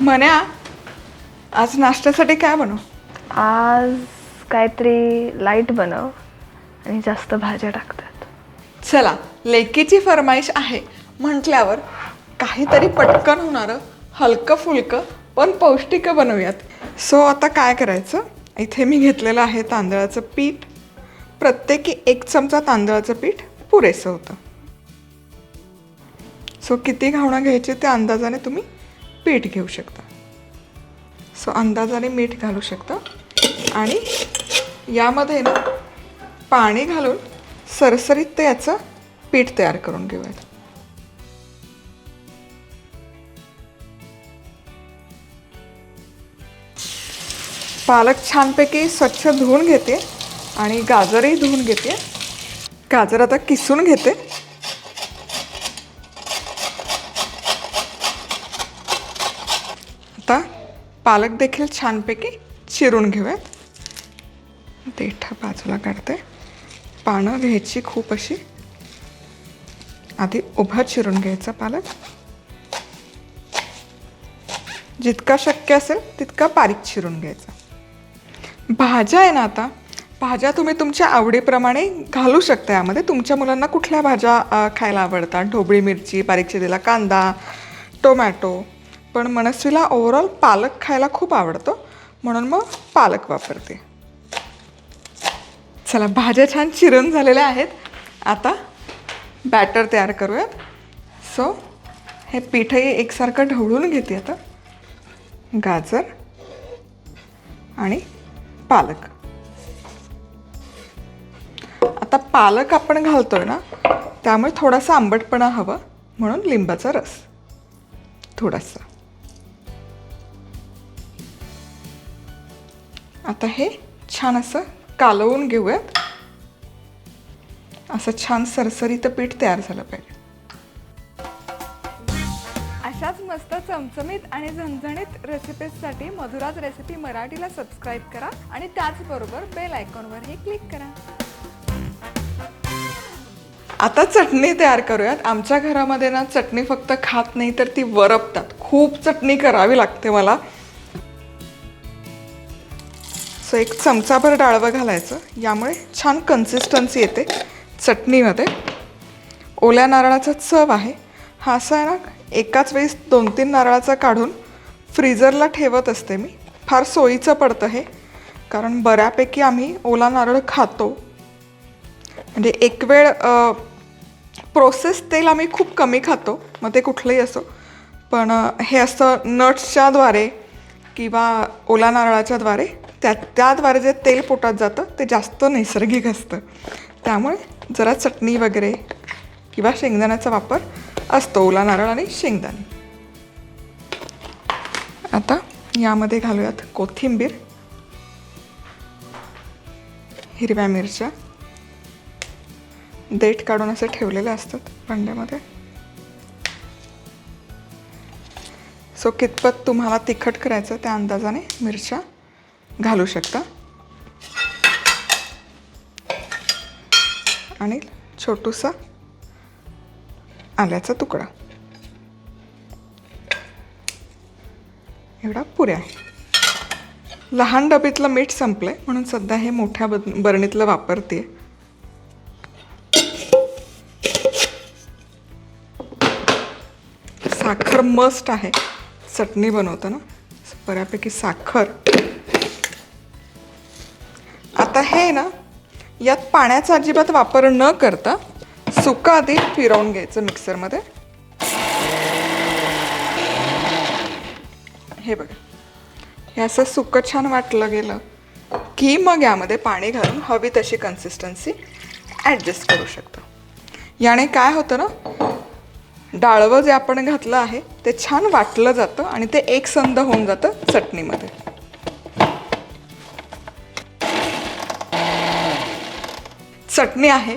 म्हण्या आज नाश्त्यासाठी काय बनव? आज काहीतरी लाइट बनव आणि जास्त भाज्या टाकतात. चला लेकीची फरमाईश आहे. म्हटल्यावर काहीतरी पटकन होणारं हलकं फुलकं पण पौष्टिक बनवूयात. सो आता काय करायचं? इथे मी घेतलेलं आहे तांदळाचं पीठ. प्रत्येकी एक चमचा तांदळाचं पीठ पुरेसं होतं. सो किती घावणं घ्यायचे त्या अंदाजाने तुम्ही पीठ घेऊ शकता. सो अंदाजाने मीठ घालू शकता. आणि यामध्ये ना पाणी घालून सरसरीत ते याचं पीठ तयार करून घेऊयात. पालक छानपैकी स्वच्छ धुवून घेते आणि गाजरही धुवून घेते. गाजर आता किसून घेते आता पालक देखील छानपैकी चिरून घेऊयात. देठा बाजूला काढते. पानं घ्यायची खूप अशी. आधी उभा चिरून घ्यायचा पालक. जितका शक्य असेल तितका बारीक चिरून घ्यायचा. भाज्या आहे ना आता. भाज्या तुम्ही तुमच्या आवडीप्रमाणे घालू शकता यामध्ये. तुमच्या मुलांना कुठल्या भाज्या खायला आवडतात? ढोबळी मिरची बारीक चिरलेला कांदा टोमॅटो पण मनस्वीला ओव्हरऑल पालक खायला खूप आवडतो. म्हणून मग पालक वापरते. चला भाज्या छान चिरून झालेल्या आहेत. आता बॅटर तयार करूयात. सो हे पीठही एकसारखं ढवळून घेते आता. गाजर आणि पालक. आता पालक आपण घालतोय ना त्यामुळे थोडासा आंबटपणा हवं म्हणून लिंबाचा रस. थोडासा. आता हे छान असं कालवून घेऊयात. असं छान सरसरीत पीठ तयार झालं पाहिजे. अशाच मस्त चमचमीत आणि झणझणीत रेसिपीजसाठी मधुराज रेसिपी मराठीला सबस्क्राईब करा आणि त्याचबरोबर बेल आयकॉनवरही क्लिक करा. आता चटणी तयार करूयात. आमच्या घरामध्ये ना चटणी फक्त खात नाही तर ती वरपतात. खूप चटणी करावी लागते मला. असं एक चमचाभर डाळवं घालायचं. यामुळे छान कन्सिस्टन्सी येते चटणीमध्ये. ओल्या नारळाचा चव आहे. हा असा आहे ना एकाच वेळेस दोन तीन नारळाचा काढून फ्रीजरला ठेवत असते मी. फार सोयीचं पडतं हे. कारण बऱ्यापैकी आम्ही ओला नारळ खातो. म्हणजे एक वेळ प्रोसेस तेल आम्ही खूप कमी खातो. मग ते कुठलंही असो. पण हे असं नट्सच्याद्वारे किंवा ओला नारळाच्याद्वारे त्या त्याद्वारे जे तेल पोटात जातं ते जास्त नैसर्गिक असतं. त्यामुळे जरा चटणी वगैरे किंवा शेंगदाण्याचा वापर असतो ओला नारळ आणि शेंगदाणे. आता यामध्ये घालूयात कोथिंबीर हिरव्या मिरच्या. देठ काढून असे ठेवलेले असतात भांड्यामध्ये. सो कितपत तुम्हाला तिखट करायचं त्या अंदाजाने मिरच्या. घालू शकता. आणि छोटूसा आल्याचा तुकडा. एवढा पुऱ्या लहान डबीतलं मीठ संपलंय म्हणून सध्या हे मोठ्या बद बरणीतलं वापरते साखर मस्ट आहे. चटणी बनवताना बऱ्यापैकी साखर आता हे ना यात पाण्याचा अजिबात वापर न करता सुका आधी फिरवून घ्यायचं मिक्सरमध्ये. हे बघा हे असं सुकं छान वाटलं गेलं की मग यामध्ये पाणी घालून हवी तशी कन्सिस्टन्सी ॲडजस्ट करू शकतो. याने काय होतं ना डाळवं जे आपण घातलं आहे ते छान वाटलं जातं आणि ते एकसंध होऊन जातं चटणीमध्ये. चटणी आहे.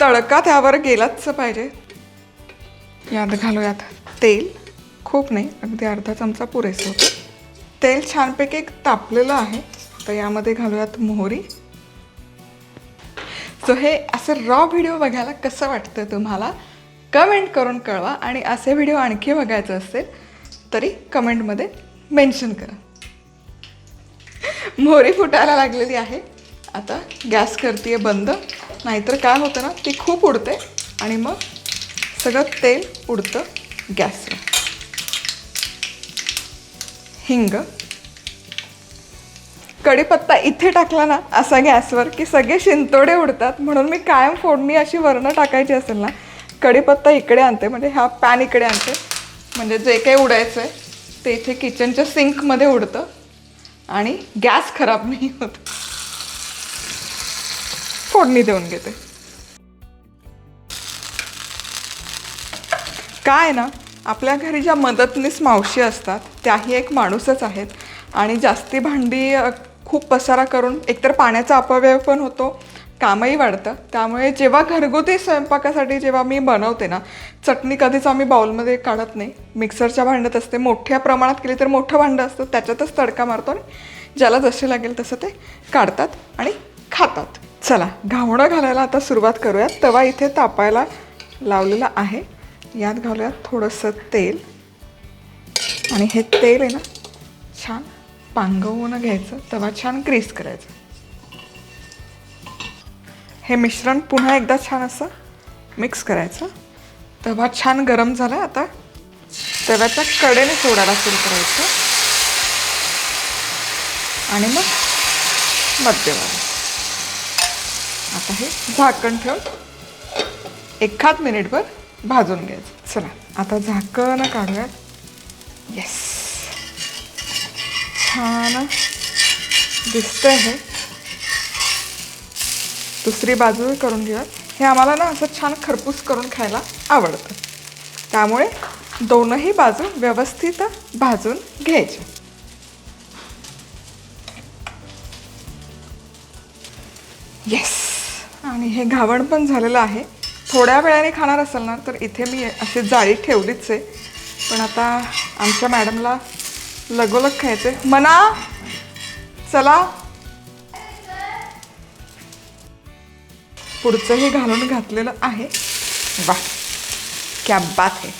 तडका त्यावर गेलाच पाहिजे. यात घालूयात तेल. खूप नाही अगदी अर्धा चमचा पुरेसं होतं. तेल छानपैकी एक तापलेलं आहे. तर यामध्ये घालूयात मोहरी. सो हे असं रॉ व्हिडिओ बघायला कसं वाटतं तुम्हाला? कमेंट करून कळवा आणि असे व्हिडिओ आणखी बघायचं असेल तरी कमेंटमध्ये मेन्शन करा. मोहरी फुटायला लागलेली आहे. आता गॅस करते बंद. नाहीतर काय होतं ना ती खूप उडते आणि मग सगळं तेल उडतं गॅसवर. हिंग. कढीपत्ता इथे टाकला ना असा गॅसवर की सगळे शिंतोडे उडतात. म्हणून मी कायम फोडणी अशी वरनं टाकायची असेल ना कढीपत्ता इकडे आणते म्हणजे हा पॅन इकडे आणते. म्हणजे जे काही उडायचं आहे ते इथे किचनच्या सिंकमध्ये उडतं आणि गॅस खराब नाही होत. फोडणी देऊन घेते. काय ना आपल्या घरी ज्या मदतनीस मावशी असतात त्याही एक माणूसच आहेत. आणि जास्ती भांडी खूप पसारा करून एकतर पाण्याचा अपव्यय पण होतो कामही वाढतं. त्यामुळे जेव्हा घरगुती स्वयंपाकासाठी जेव्हा मी बनवते ना चटणी कधीच आम्ही बाउलमध्ये काढत नाही. मिक्सरच्या भांड्यात असते. मोठ्या प्रमाणात केली तर मोठं भांडं असतं त्याच्यातच तडका मारतो आणि ज्याला जसे लागेल तसं ते काढतात आणि खातात. चला घावणं घालायला आता सुरुवात करूयात. तवा इथे तापायला लावलेला आहे. यात घालूयात थोडंसं तेल. आणि हे तेल आहे ना छान पांगवून घ्यायचं. तवा छान ग्रीस करायचं. हे मिश्रण पुन्हा एकदा छान असं मिक्स करायचं. तवा छान गरम झाला आता. तव्याच्या कडेने सोडायला सुरू करायचं. आणि मग मध्यभागी. आता हे झाकण ठेवून एखाद मिनिटभर भाजून घ्यायचं. चला आता झाकण काढूयात. येस छान दिसतंय हे. दुसरी बाजू करून घेऊयात. हे आम्हाला ना असं छान खरपूस करून खायला आवडतं. त्यामुळे दोनही बाजू व्यवस्थित भाजून घ्यायच्या आणि हे घावण पण झालेलं आहे. थोड्या वेळाने खाणार असेल ना तर इथे मी अशी जाळी ठेवलीच आहे. पण आता आमच्या मॅडमला लगोलग खायचे मना! चला. पुढचंही घालून घातलेलं आहे. वा क्या बात है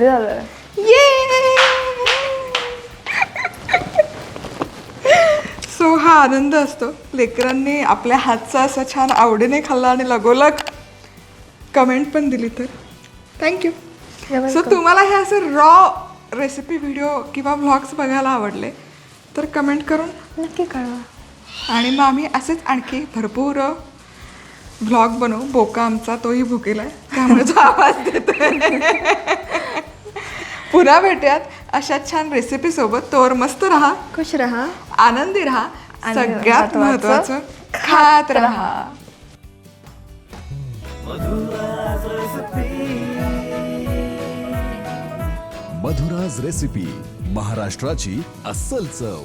भारी झालं सो हा आनंद असतो. लेकरांनी आपल्या हातचा असा छान आवडीने खाल्ला आणि लगोलग कमेंट पण दिली तर. थँक्यू सो तुम्हाला हे असं रॉ रेसिपी व्हिडिओ किंवा व्लॉग्स बघायला आवडले तर कमेंट करून नक्की कळवा. आणि मग आम्ही असेच आणखी भरपूर व्लॉग बनवू. बोका आमचा तोही भुकेला आहे त्यामुळे तो आवाज देतोय. पुन्हा भेटूयात. अशा छान रेसिपी सोबत. तोवर मस्त राहा. खुश रहा. आनंदी राहा. आणि सगळ्यात महत्वाचं खात राहा. मधुराज रेसिपी महाराष्ट्राची अस्सल चव.